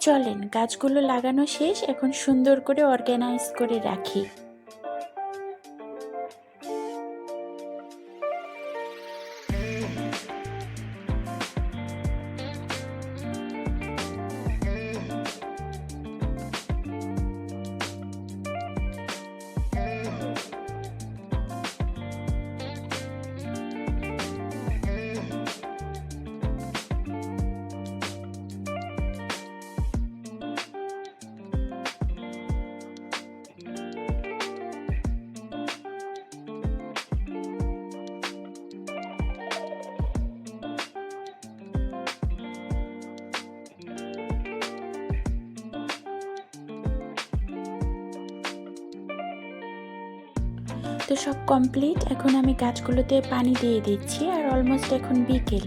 চলেন গাছগুলো লাগানো শেষ এখন সুন্দর করে অর্গানাইজ করে রাখি। তো সব কমপ্লিট এখন আমি গাছগুলোতে পানি দিয়ে দিচ্ছি আর অলমোস্ট এখন বিকেল।